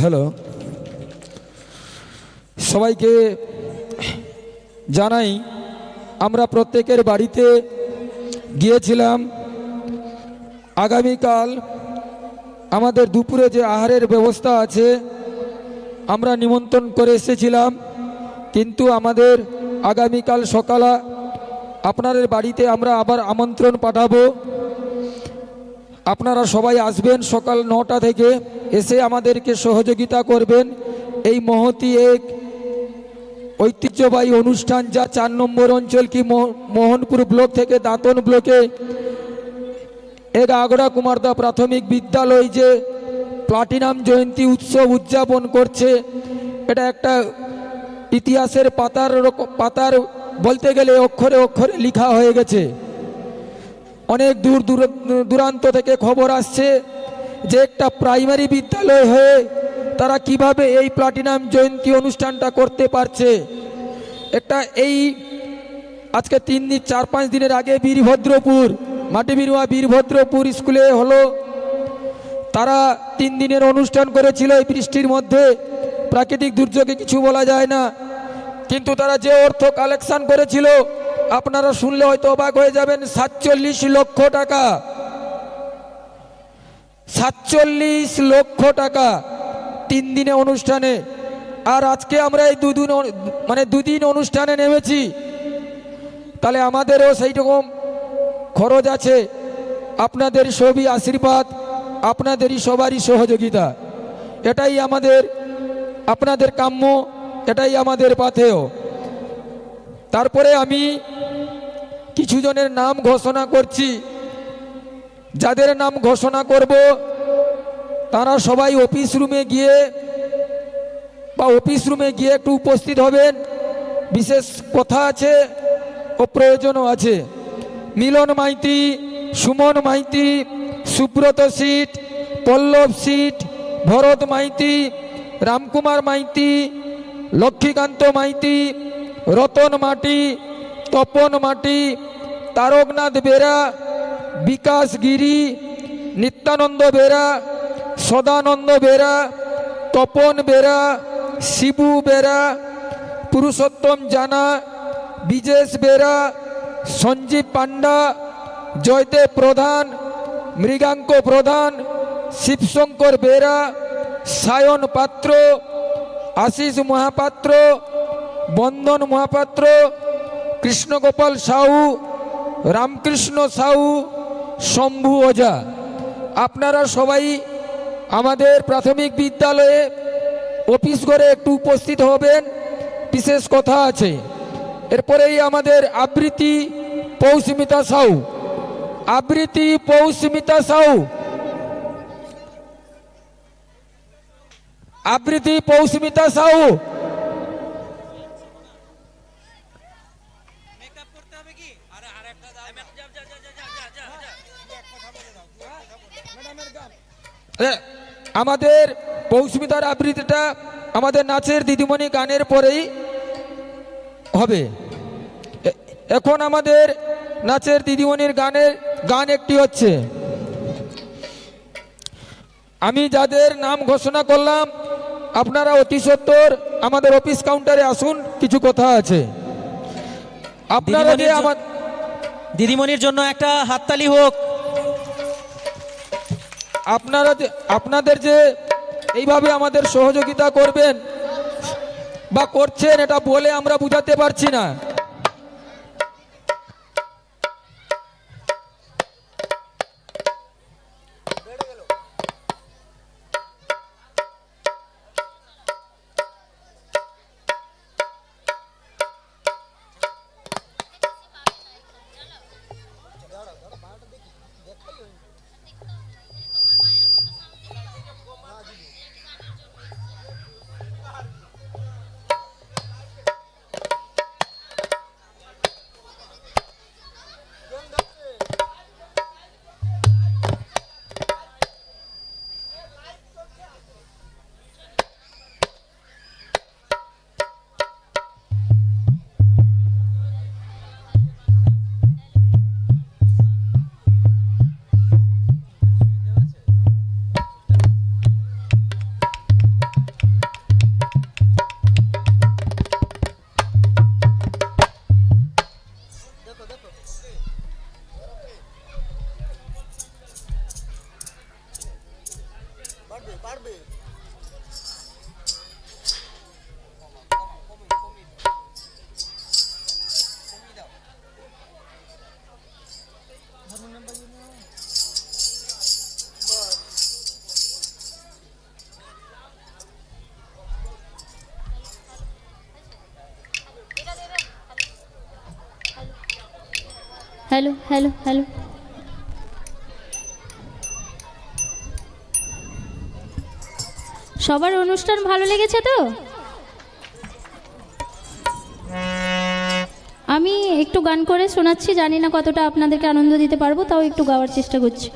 Hello সবাইকে জানাই, আমরা প্রত্যেকের বাড়িতে গিয়েছিলাম। আগামীকাল আমাদের দুপুরে যে আহারের ব্যবস্থা আছে, আমরা নিমন্ত্রণ করে এসেছিলাম। কিন্তু আমাদের আগামীকাল সকালে আপনাদের বাড়িতে আমরা আবার আমন্ত্রণ পাঠাবো। আপনারা সবাই আসবেন সকাল নটা থেকে এসে আমাদেরকে সহযোগিতা করবেন। এই মহতি এক ঐতিহ্যবাহী অনুষ্ঠান যা চার নম্বর অঞ্চল কি মোহ- মোহনপুর ব্লক থেকে দাঁতন ব্লকে। এক আগড়া কুমারদা প্রাথমিক বিদ্যালয় যে প্লাটিনাম জয়ন্তী উৎসব উদযাপন করছে, এটা একটা ইতিহাসের পাতার পাতার বলতে গেলে অক্ষরে অক্ষরে লেখা হয়ে গেছে। অনেক দূর দূর দূরান্ত থেকে খবর আসছে যে একটা প্রাইমারি বিদ্যালয় হয়ে তারা কীভাবে এই প্লাটিনাম জয়ন্তী অনুষ্ঠানটা করতে পারছে। একটা এই আজকে তিন দিন, চার পাঁচ দিনের আগে বীরভদ্রপুর মাটিবিরুয়া বীরভদ্রপুর স্কুলে হলো। তারা তিন দিনের অনুষ্ঠান করেছিল এই বৃষ্টির মধ্যে। প্রাকৃতিক দুর্যোগে কিছু বলা যায় না। কিন্তু তারা যে অর্থ কালেকশন করেছিল আপনারা শুনলে হয়তো অবাক হয়ে যাবেন, সাতচল্লিশ লক্ষ টাকা। সাতচল্লিশ লক্ষ টাকা তিন দিনে অনুষ্ঠানে। আর আজকে আমরা এই দুদিন মানে দুদিন অনুষ্ঠানে নেমেছি। তাহলে আমাদেরও সেই রকম খরচ আছে। আপনাদের সবই আশীর্বাদ, আপনাদেরই সবারই সহযোগিতা। এটাই আমাদের, আপনাদের কাম্য, এটাই আমাদের পাথেয়। তারপরে আমি কিছু জনের নাম ঘোষণা করছি। যাদের নাম ঘোষণা করব, তারা সবাই অফিস রুমে গিয়ে বা অফিস রুমে গিয়ে একটু উপস্থিত হবেন। বিশেষ কথা আছে ও প্রয়োজনও আছে। মিলন মাইতি, সুমন মাইতি, সুব্রত সিট, পল্লব সিট, ভরত মাইতি, রামকুমার মাইতি, লক্ষ্মীকান্ত মাইতি রতন মাটি, তপন মাটি, তারকনাথ বেরা, বিকাশ গিরি, নিত্যানন্দ বেরা, সদানন্দ বেরা, তপন বেরা, শিবু বেরা, পুরুষোত্তম জানা, বিজেশ বেরা, সঞ্জীব পান্ডা জয়দেব প্রধান, মৃগাঙ্ক প্রধান, শিবশঙ্কর বেরা, সায়ন পাত্র, আশিস মহাপাত্র বন্দন মহাপাত্র কৃষ্ণগোপাল সাহু রামকৃষ্ণ সাহু শম্ভু ওঝা। আপনারা সবাই আমাদের প্রাথমিক বিদ্যালয়ে অফিস করে একটু উপস্থিত হবেন, বিশেষ কথা আছে। এরপরেই আমাদের আবৃত্তি পৌস্মিতা সাহু আবৃত্তি পৌস্মিতা সাহু আবৃত্তি পৌস্মিতা সাহু আমাদের পৌস্মিতার আবৃত্তিটা আমাদের নাচের দিদিমণি গানের পরেই হবে। এখন আমাদের নাচের দিদিমণির গানের গান একটি হচ্ছে। আমি যাদের নাম ঘোষণা করলাম আপনারা অতি সত্বর আমাদের অফিস কাউন্টারে আসুন কিছু কথা আছে। আপনারা আমার দিদিমণির জন্য একটা হাততালি হোক আপনারা আপনাদের যে এইভাবে আমাদের সহযোগিতা করবেন বা করছেন, এটা বলে আমরা বুঝাতে পারছি না। Hello hello hello. সবার অনুষ্ঠান ভালো লেগেছে তো? আমি একটু গান করে শোনাচ্ছি, জানি না কতটা আপনাদেরকে আনন্দ দিতে পারব, তাও একটু গাওয়ার চেষ্টা করছি।